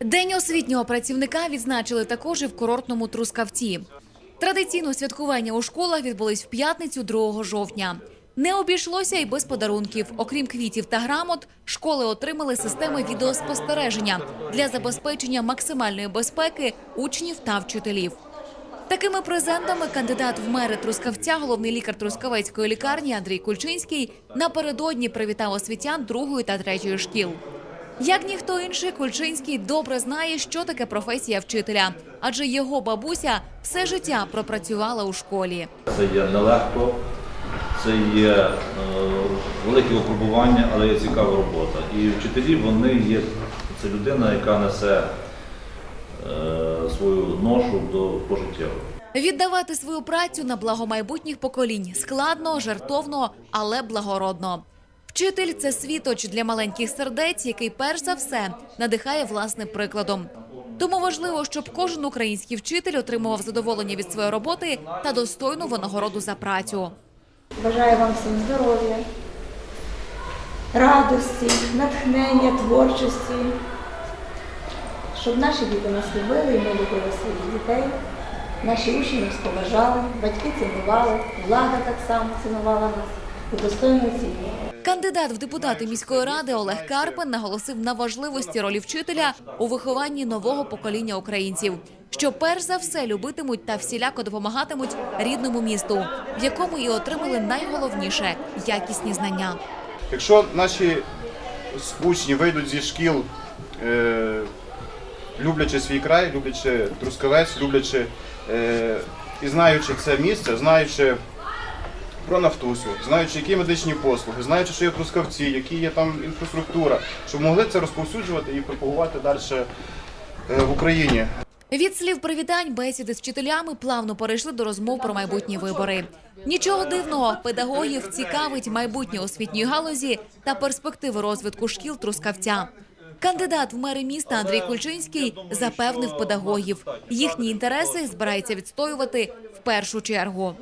День освітнього працівника відзначили також і в курортному Трускавці. Традиційно святкування у школах відбулись в п'ятницю 2 жовтня. Не обійшлося й без подарунків. Окрім квітів та грамот, школи отримали системи відеоспостереження для забезпечення максимальної безпеки учнів та вчителів. Такими презентами кандидат в мери Трускавця, головний лікар Трускавецької лікарні Андрій Кульчинський напередодні привітав освітян другої та третьої шкіл. Як ніхто інший, Кульчинський добре знає, що таке професія вчителя, адже його бабуся все життя пропрацювала у школі. Це є нелегко, це є е, велике випробування, але є цікава робота. І вчителі вони є це людина, яка несе е, свою ношу до пожиттєво. Віддавати свою працю на благо майбутніх поколінь складно, жартовно, але благородно. Вчитель це світоч для маленьких сердець, який перш за все надихає власним прикладом. Тому важливо, щоб кожен український вчитель отримував задоволення від своєї роботи та достойну винагороду за працю. Бажаю вам всім здоров'я, радості, натхнення, творчості, щоб наші діти нас любили і ми любили своїх дітей. Наші учні нас поважали, батьки цінували, влада так само цінувала нас і достойно оцінювала. Кандидат в депутати міської ради Олег Карпин наголосив на важливості ролі вчителя у вихованні нового покоління українців, що перш за все любитимуть та всіляко допомагатимуть рідному місту, в якому і отримали найголовніше якісні знання. Якщо наші учні вийдуть зі шкіл, е, люблячи свій край, люблячи Трускавець, люблячи е, і знаючи це місце, знаючи про Нафтусю, знаючи, які медичні послуги, знаючи, що є Трускавці, які є там інфраструктура, щоб могли це розповсюджувати і пропагувати далі е, в Україні. Від слів привітань бесіди з вчителями плавно перейшли до розмов про майбутні вибори. Нічого дивного, педагогів цікавить майбутнє освітньої галузі та перспективи розвитку шкіл Трускавця. Кандидат в мери міста Андрій Кульчинський запевнив педагогів. Їхні інтереси збирається відстоювати в першу чергу.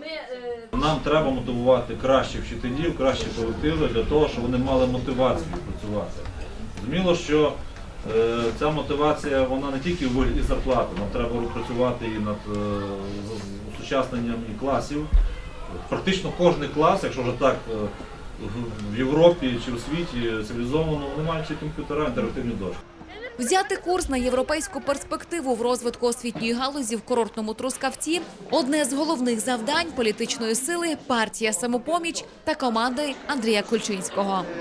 Нам треба мотивувати кращих вчителів, кращі колективи для того, щоб вони мали мотивацію працювати. Зрозуміло, що е, ця мотивація вона не тільки в вигляді зарплати, нам треба працювати і над е, осучасненням і класів. Практично кожен клас, якщо вже так е, в- в Європі чи у світі цивілізовано, вони мають комп'ютера, інтерактивні дошки. Взяти курс на європейську перспективу в розвитку освітньої галузі в курортному Трускавці одне з головних завдань політичної сили партія самопоміч та команди Андрія Кульчинського.